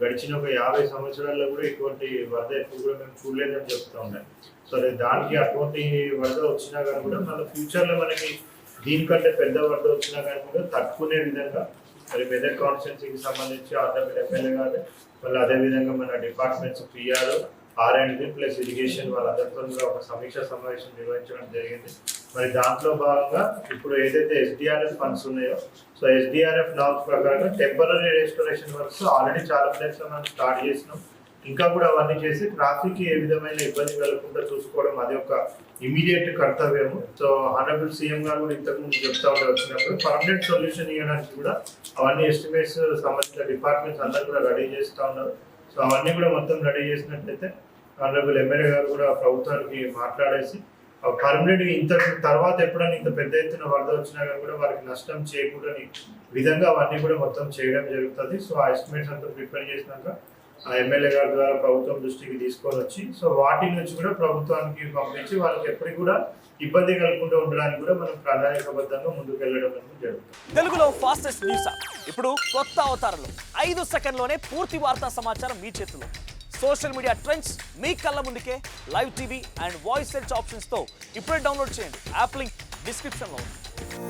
గడిచిన ఒక యాభై సంవత్సరాల్లో కూడా ఇటువంటి వరద ఎప్పుడు కూడా మేము చూడలేదని చెప్తా ఉన్నాం. సరే దానికి అటువంటి వరద వచ్చినా కానీ కూడా మళ్ళీ ఫ్యూచర్లో మనకి దీనికంటే పెద్ద వరద వచ్చినా కానీ కూడా తట్టుకునే విధంగా మరి వెదర్ కాన్స్టిట్యున్సీకి సంబంధించి ఆంధ్రప్రదేశ్ ఎమ్మెల్యే గారు మళ్ళీ అదేవిధంగా మన departments PR R and B plus irrigation వాళ్ళందరితో కూడా ఒక సమీక్ష సమావేశం నిర్వహించడం జరిగింది. మరి దాంట్లో భాగంగా ఇప్పుడు ఏదైతే ఎస్డిఆర్ఎఫ్ ఫండ్స్ ఉన్నాయో సో ఎస్డిఆర్ఎఫ్ నామ్స్ ప్రకారంగా టెంపరీ రెస్టోరేషన్ వర్క్స్ ఆల్రెడీ చాలా ప్లేస్లో మనం స్టార్ట్ చేసినాం. ఇంకా కూడా అవన్నీ చేసి ట్రాఫిక్ ఏ విధమైన ఇబ్బంది కలగకుండా చూసుకోవడం అది ఒక ఇమీడియట్ కర్తవ్యము. సో ఆనరబుల్ సీఎం గారు కూడా ఇంతకుముందు చెప్తా ఉండే వచ్చినప్పుడు పర్మనెంట్ సొల్యూషన్ ఇవ్వడానికి కూడా అవన్నీ ఎస్టిమేట్స్ సంబంధించిన డిపార్ట్మెంట్స్ అందరూ కూడా రెడీ చేస్తూ ఉన్నారు. సో అవన్నీ కూడా మొత్తం రెడీ చేసినట్లయితే ఆనరబుల్ ఎమ్మెల్యే గారు కూడా ప్రభుత్వానికి మాట్లాడేసి పర్మనెంట్గా ఇంత తర్వాత ఎప్పుడైనా ఇంత పెద్ద ఎత్తున వరద వచ్చినా కానీ కూడా వారికి నష్టం చేయకూడని విధంగా అవన్నీ కూడా మొత్తం చేయడం జరుగుతుంది. సో ఆ ఎస్టిమేట్స్ అంతా ప్రిపేర్ చేసినాక ఆ ఎమ్మెల్యే గారి ద్వారా ప్రభుత్వం దృష్టికి తీసుకొని వచ్చి సో వాటి నుంచి కూడా ప్రభుత్వానికి పంపించి వాళ్ళకి ఎప్పటికి కూడా ఇబ్బంది కలగకుండా ఉండడానికి కూడా మనం ప్రణాళికబద్ధంగా ముందుకు వెళ్ళడం అనేది జరుగుతుంది. తెలుగులో ఫాస్టెస్ట్ న్యూస్ ఇప్పుడు కొత్త అవతారంలో. ఐదు సెకండ్లోనే పూర్తి వార్తా సమాచారం మీ చేతిలో. సోషల్ మీడియా ట్రెండ్స్ మీ కళ్ళ ముందుకే. Live TV and voice search ఆప్షన్స్తో ఇప్పుడే డౌన్లోడ్ చేయండి. యాప్ లింక్ డిస్క్రిప్షన్లో ఉంది.